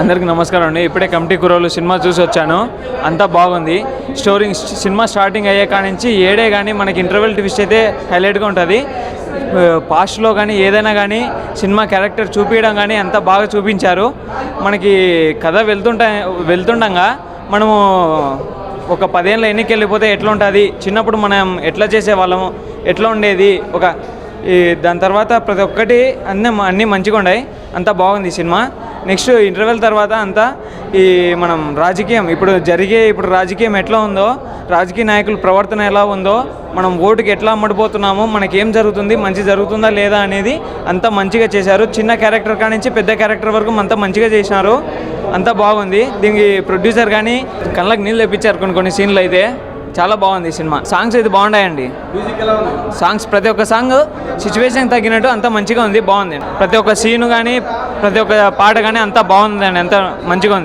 అందరికీ నమస్కారం అండి. ఇప్పుడే కమిటీ కుర్రోలు సినిమా చూసి వచ్చాను. అంతా బాగుంది. స్టోరీ సినిమా స్టార్టింగ్ అయ్యే కాడ నుంచి ఏడే కానీ మనకి ఇంటర్వెల్ ట్విస్ట్ అయితే హైలైట్గా ఉంటుంది. పాస్ట్లో కానీ ఏదైనా కానీ సినిమా క్యారెక్టర్ చూపించడం కానీ అంతా బాగా చూపించారు. మనకి కథ వెళ్తుంట వెళ్తుండగా మనము ఒక పదేళ్ళ ఎన్నికి వెళ్ళిపోతే ఎట్లా ఉంటుంది చిన్నప్పుడు మనం ఎట్లా చేసేవాళ్ళము? ఎట్లా ఉండేది? ఒక ఈ దాని తర్వాత ప్రతి ఒక్కటి అన్నీ అన్నీ మంచిగా ఉన్నాయి అంతా బాగుంది సినిమా. నెక్స్ట్ ఇంటర్వెల్ తర్వాత అంతా ఈ మనం రాజకీయం ఇప్పుడు జరిగే ఇప్పుడు రాజకీయం ఎట్లా ఉందో రాజకీయ నాయకుల ప్రవర్తన ఎలా ఉందో మనం ఓటుకి ఎట్లా అమ్మడిపోతున్నామో మనకి ఏం జరుగుతుంది మంచి జరుగుతుందా లేదా అనేది అంతా మంచిగా చేశారు. చిన్న క్యారెక్టర్ కానించి నుంచి పెద్ద క్యారెక్టర్ వరకు అంతా మంచిగా చేసినారు. అంతా బాగుంది. దీనికి ప్రొడ్యూసర్ కానీ కళ్ళకి నీళ్ళు తెప్పించారు కొన్ని కొన్ని సీన్లు అయితే. చాలా బాగుంది ఈ సినిమా. సాంగ్స్ అయితే బాగున్నాయండి. సాంగ్స్ ప్రతి ఒక్క సాంగ్ సిచ్యువేషన్ తగ్గినట్టు అంత మంచిగా ఉంది బాగుంది. ప్రతి ఒక్క సీన్ కానీ ప్రతి ఒక్క పాట కానీ అంతా బాగుందండి అంత మంచిగా ఉంది.